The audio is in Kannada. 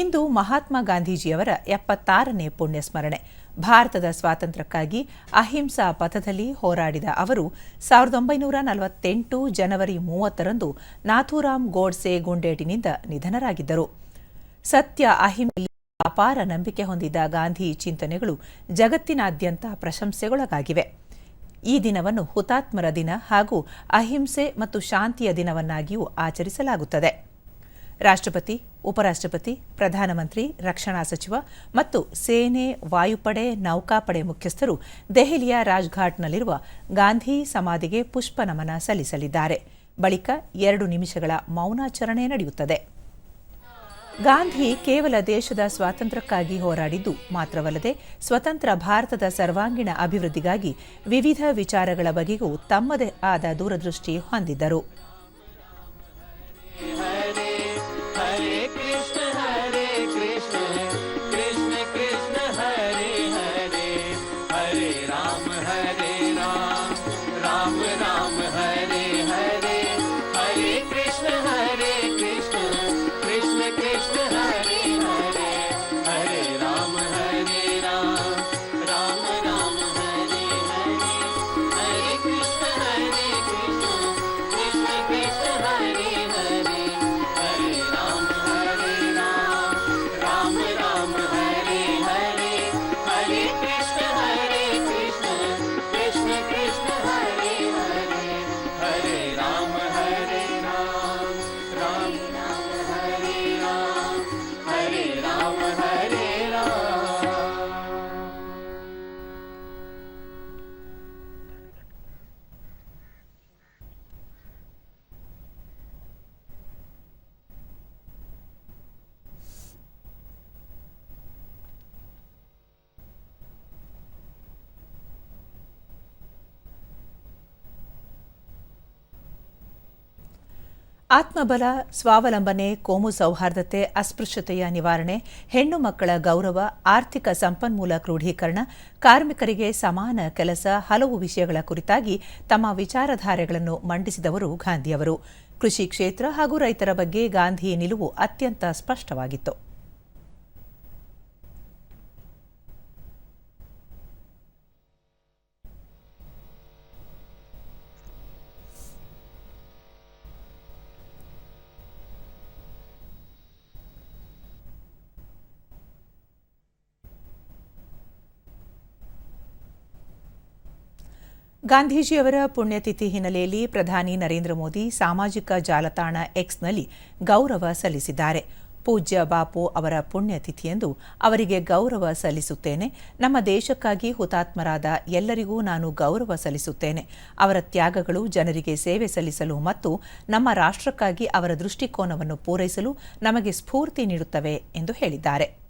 ಇಂದು ಮಹಾತ್ಮ ಗಾಂಧೀಜಿಯವರ ಎಪ್ಪತ್ತಾರನೇ ಪುಣ್ಯಸ್ಮರಣೆ. ಭಾರತದ ಸ್ವಾತಂತ್ರ್ಯಕ್ಕಾಗಿ ಅಹಿಂಸಾ ಪಥದಲ್ಲಿ ಹೋರಾಡಿದ ಅವರು ಸಾವಿರದ ಒಂಬೈನೂರ ನಲವತ್ತೆಂಟು ಜನವರಿ ಮೂವತ್ತರಂದು ನಾಥೂರಾಮ್ ಗೋಡ್ಸೆ ಗುಂಡೇಟಿನಿಂದ ನಿಧನರಾಗಿದ್ದರು. ಸತ್ಯ ಅಹಿಂಸೆಯಲ್ಲಿ ಅಪಾರ ನಂಬಿಕೆ ಹೊಂದಿದ್ದ ಗಾಂಧಿ ಚಿಂತನೆಗಳು ಜಗತ್ತಿನಾದ್ಯಂತ ಪ್ರಶಂಸೆಗೊಳಗಾಗಿವೆ. ಈ ದಿನವನ್ನು ಹುತಾತ್ಮರ ದಿನ ಹಾಗೂ ಅಹಿಂಸೆ ಮತ್ತು ಶಾಂತಿಯ ದಿನವನ್ನಾಗಿಯೂ ಆಚರಿಸಲಾಗುತ್ತದೆ. ರಾಷ್ಟ್ರಪತಿ, ಉಪರಾಷ್ಟ್ರಪತಿ, ಪ್ರಧಾನಮಂತ್ರಿ, ರಕ್ಷಣಾ ಸಚಿವ ಮತ್ತು ಸೇನೆ ವಾಯುಪಡೆ, ನೌಕಾಪಡೆ ಮುಖ್ಯಸ್ಥರು ದೆಹಲಿಯ ರಾಜ್ಘಾಟ್ನಲ್ಲಿರುವ ಗಾಂಧಿ ಸಮಾಧಿಗೆ ಪುಷ್ಪ ನಮನ ಸಲ್ಲಿಸಲಿದ್ದಾರೆ. ಬಳಿಕ ಎರಡು ನಿಮಿಷಗಳ ಮೌನಾಚರಣೆ ನಡೆಯುತ್ತದೆ. ಗಾಂಧಿ ಕೇವಲ ದೇಶದ ಸ್ವಾತಂತ್ರ್ಯಕ್ಕಾಗಿ ಹೋರಾಡಿದ್ದು ಮಾತ್ರವಲ್ಲದೆ ಸ್ವತಂತ್ರ ಭಾರತದ ಸರ್ವಾಂಗೀಣ ಅಭಿವೃದ್ಧಿಗಾಗಿ ವಿವಿಧ ವಿಚಾರಗಳ ಬಗೆಗೂ ತಮ್ಮದೇ ಆದ ದೂರದೃಷ್ಟಿ ಹೊಂದಿದ್ದರು. Hare ಆತ್ಮಬಲ, ಸ್ವಾವಲಂಬನೆ, ಕೋಮು ಸೌಹಾರ್ದತೆ, ಅಸ್ಪೃಶ್ಯತೆಯ ನಿವಾರಣೆ, ಹೆಣ್ಣು ಮಕ್ಕಳ ಗೌರವ, ಆರ್ಥಿಕ ಸಂಪನ್ಮೂಲ ಕ್ರೋಢೀಕರಣ, ಕಾರ್ಮಿಕರಿಗೆ ಸಮಾನ ಕೆಲಸ, ಹಲವು ವಿಷಯಗಳ ಕುರಿತಾಗಿ ತಮ್ಮ ವಿಚಾರಧಾರೆಗಳನ್ನು ಮಂಡಿಸಿದವರು ಗಾಂಧಿಯವರು. ಕೃಷಿ ಕ್ಷೇತ್ರ ಹಾಗೂ ರೈತರ ಬಗ್ಗೆ ಗಾಂಧಿ ನಿಲುವು ಅತ್ಯಂತ ಸ್ಪಷ್ಟವಾಗಿತ್ತು. ಗಾಂಧೀಜಿಯವರ ಪುಣ್ಯತಿಥಿ ಹಿನ್ನೆಲೆಯಲ್ಲಿ ಪ್ರಧಾನಿ ನರೇಂದ್ರ ಮೋದಿ ಸಾಮಾಜಿಕ ಜಾಲತಾಣ ಎಕ್ಸ್ನಲ್ಲಿ ಗೌರವ ಸಲ್ಲಿಸಿದ್ದಾರೆ. ಪೂಜ್ಯ ಬಾಪು ಅವರ ಪುಣ್ಯತಿಥಿಯಂದು ಅವರಿಗೆ ಗೌರವ ಸಲ್ಲಿಸುತ್ತೇನೆ. ನಮ್ಮ ದೇಶಕ್ಕಾಗಿ ಹುತಾತ್ಮರಾದ ಎಲ್ಲರಿಗೂ ನಾನು ಗೌರವ ಸಲ್ಲಿಸುತ್ತೇನೆ. ಅವರ ತ್ಯಾಗಗಳು ಜನರಿಗೆ ಸೇವೆ ಸಲ್ಲಿಸಲು ಮತ್ತು ನಮ್ಮ ರಾಷ್ಟ್ರಕ್ಕಾಗಿ ಅವರ ದೃಷ್ಟಿಕೋನವನ್ನು ಪೂರೈಸಲು ನಮಗೆ ಸ್ಫೂರ್ತಿ ನೀಡುತ್ತವೆ ಎಂದು ಹೇಳಿದ್ದಾರೆ.